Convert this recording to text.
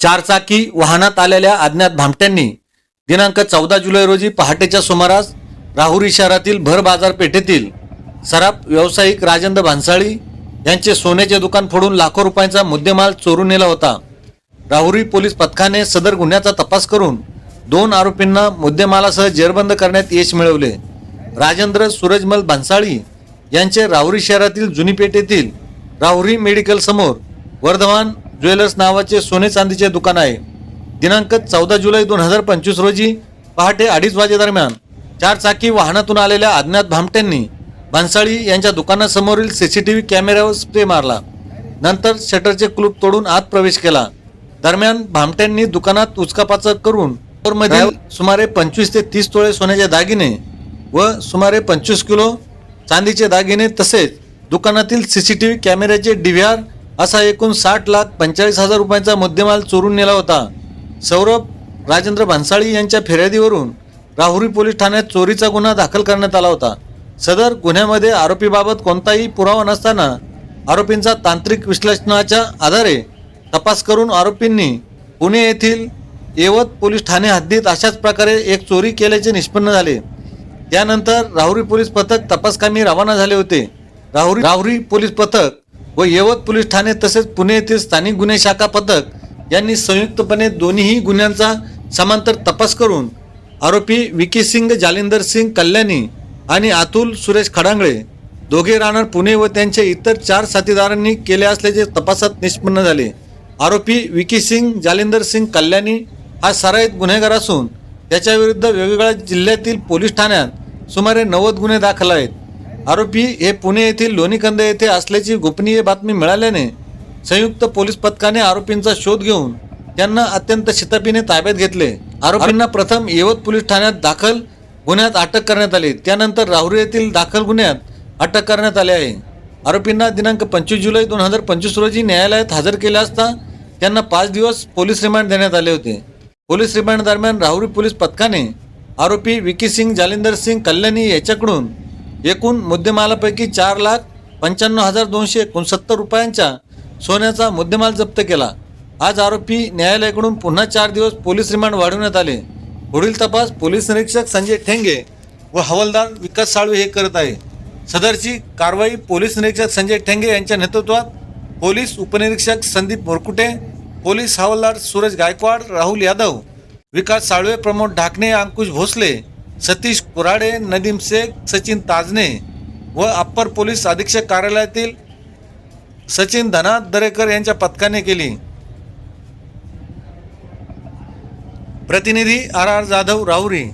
चारचाकी वाहनात आलेल्या अज्ञात भामट्यांनी दिनांक चौदा जुलै रोजी पहाटेच्या सुमारास राहुरी शहरातील भर बाजारपेठेतील सराफ व्यावसायिक राजेंद्र भानसाळी यांचे सोन्याचे दुकान फोडून लाखो रुपयांचा मुद्देमाल चोरून नेला होता. राहुरी पोलीस पथकाने सदर गुन्ह्याचा तपास करून दोन आरोपींना मुद्देमालासह जेरबंद करण्यात यश मिळवले. राजेंद्र सूरजमल भन्साळी यांचे राहुरी शहरातील जुनी पेठेतील राहुरी मेडिकल समोर वर्धमान ज्वेलर्स नावाचे सोने चांदीचे दुकान आहे. दिनांक चौदा जुलै दोन हजार पंचवीस रोजी पहाटे अडीच वाजेदरम्यान चार चाकी वाहनातून आलेल्या अज्ञात भामट्यांनी भन्साळी यांच्या दुकानासमोरील सीसीटीव्ही कॅमेऱ्यावर स्प्रे मारला. नंतर शटरचे कुलूप तोडून आत प्रवेश केला. दरम्यान भामट्यांनी दुकानात उचकापाचक करून सुमारे पंचवीस ते तीस तोळे सोन्याचे दागिने व सुमारे पंचवीस किलो चांदीचे दागिने तसेच दुकानातील सीसीटीव्ही कॅमेऱ्याचे डीव्हीआर असा एकूण साठ लाख पंचेचाळीस हजार रुपयांचा मुद्देमाल चोरून नेला होता. सौरभ राजेंद्र भन्साळी यांच्या फिर्यादीवरून राहुरी पोलीस ठाण्यात चोरीचा गुन्हा दाखल करण्यात आला होता. सदर गुन्ह्यामध्ये आरोपीबाबत कोणताही पुरावा नसताना आरोपींचा तांत्रिक विश्लेषणाच्या आधारे तपास करून आरोपींनी पुणे येथील येवत पोलीस ठाणे हद्दीत अशाच प्रकारे एक चोरी केल्याचे निष्पन्न झाले. त्यानंतर राहुरी पोलीस पथक तपासकामी रवाना झाले होते. राहुरी राहुरी पोलीस पथक व यवत पोलीस ठाणे तसेच पुणे येथील स्थानिक गुन्हे शाखा पथक यांनी संयुक्तपणे दोन्हीही गुन्ह्यांचा समांतर तपास करून आरोपी विकी सिंग जालिंदर सिंग कल्याणी आणि अतुल सुरेश खडांगळे दोघे राहणार पुणे व त्यांचे इतर चार साथीदारांनी केले असल्याचे तपासात निष्पन्न झाले. आरोपी विकी सिंग जालिंदर सिंग कल्याणी हा सराईत गुन्हेगार असून त्याच्याविरुद्ध वेगवेगळ्या जिल्ह्यातील पोलीस ठाण्यात सुमारे नव्वद गुन्हे दाखल आहेत. आरोपी हे पुणे येथील लोणीकंद येथे असल्याची गोपनीय बातमी मिळाल्याने संयुक्त पोलीस पथकाने आरोपींचा शोध घेऊन त्यांना अत्यंत शितापीने ताब्यात घेतले. आरोपींना प्रथम येवत पोलीस ठाण्यात दाखल गुन्ह्यात अटक करण्यात आली. त्यानंतर राहुरी येथील दाखल गुन्ह्यात अटक करण्यात आले आहे. आरोपींना दिनांक पंचवीस जुलै दोन हजार पंचवीस रोजी न्यायालयात हजर केले असता त्यांना पाच दिवस पोलीस रिमांड देण्यात आले होते. पोलीस रिमांड दरम्यान राहुरी पोलीस पथकाने आरोपी विकी सिंग जालिंदर सिंग कल्याणी याच्याकडून एकूण मुद्देमालापैकी चार लाख पंच्याण्णव हजार दोनशे एकोणसत्तर रुपयांच्या सोन्याचा मुद्देमाल जप्त केला. आज आरोपी न्यायालयाकडून पुन्हा चार दिवस पोलीस रिमांड वाढवण्यात आले. पुढील तपास पोलीस निरीक्षक संजय ठेंगे व हवालदार विकास साळवे हे करत आहे. सदरची कारवाई पोलीस निरीक्षक संजय ठेंगे यांच्या नेतृत्वात पोलीस उपनिरीक्षक संदीप मोरकुटे पोलीस हवालदार सूरज गायकवाड राहुल यादव विकास साळवे प्रमोद ढाकणे अंकुश भोसले सतीश कुराडे नदीम शेख सचिन ताजने व अप्पर पोलीस अधीक्षक कार्यालयातील सचिन धनाथ दरेकर यांच्या पथकाने केली. प्रतिनिधी आर आर जाधव राहुरी.